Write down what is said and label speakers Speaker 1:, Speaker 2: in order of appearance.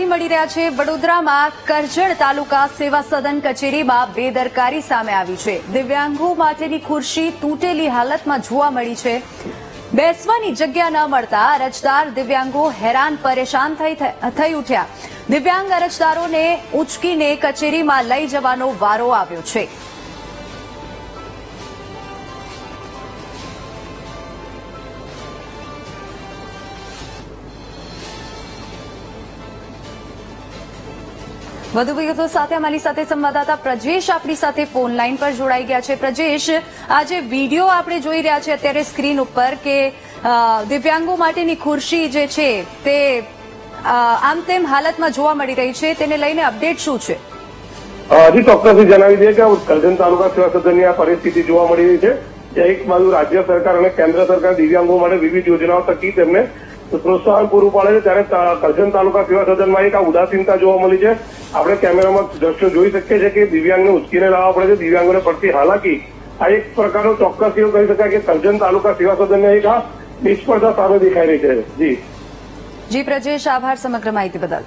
Speaker 1: વડોદરાથી મળી રહ્યા છે વડોદરામાં કરજણ તાલુકા સેવા સદન કચેરીમાં બેદરકારી સામે આવી છે. દિવ્યાંગો માટેની ખુરશી તૂટેલી હાલતમાં જોવા મળી છે. બેસવાની જગ્યા ન મળતા અરજદાર દિવ્યાંગો હેરાન પરેશાન થઈ ઉઠ્યા. દિવ્યાંગ અરજદારોને ઉચકીને કચેરીમાં લઈ જવાનો વારો આવ્યો છે. વધુ વિગતો સાથે અમારી સાથે સંવાદદાતા પ્રજેશ આપણી સાથે ફોન લાઈન પર જોડાઈ ગયા છે. પ્રજેશ આ જે વીડિયો આપણે જોઈ રહ્યા છે અત્યારે સ્ક્રીન ઉપર કે દિવ્યાંગો માટેની ખુરશી જે છે તે આમ તેમ હાલતમાં જોવા મળી રહી છે. તેને લઈને અપડેટ શું છે?
Speaker 2: હજી ચોક્કસથી જણાવી દઈએ કે કરજણ તાલુકા સેવા સદનની આ પરિસ્થિતિ જોવા મળી રહી છે જ્યાં એક બાજુ રાજ્ય સરકાર અને કેન્દ્ર સરકાર દિવ્યાંગો માટે વિવિધ યોજનાઓ થકી તેમને પ્રોત્સાહન પૂરું પાડે છે. ત્યારે કરજણ તાલુકા સેવા સદનમાં એક આ ઉદાસીનતા જોવા મળી છે. આપણે કેમેરામાં દ્રશ્યો જોઈ શકીએ છીએ કે દિવ્યાંગને ઉચકીને લાવવા પડે છે. દિવ્યાંગોને પડતી હાલાકી આ એક પ્રકારનો ચોક્કસ એવું કહી શકાય કે સર્જન તાલુકા સેવા સદનને એક આ નિષ્ફળતા સામે દેખાઈ રહી છે. જી.
Speaker 1: જી પ્રજેશ આભાર સમગ્ર માહિતી બદલ.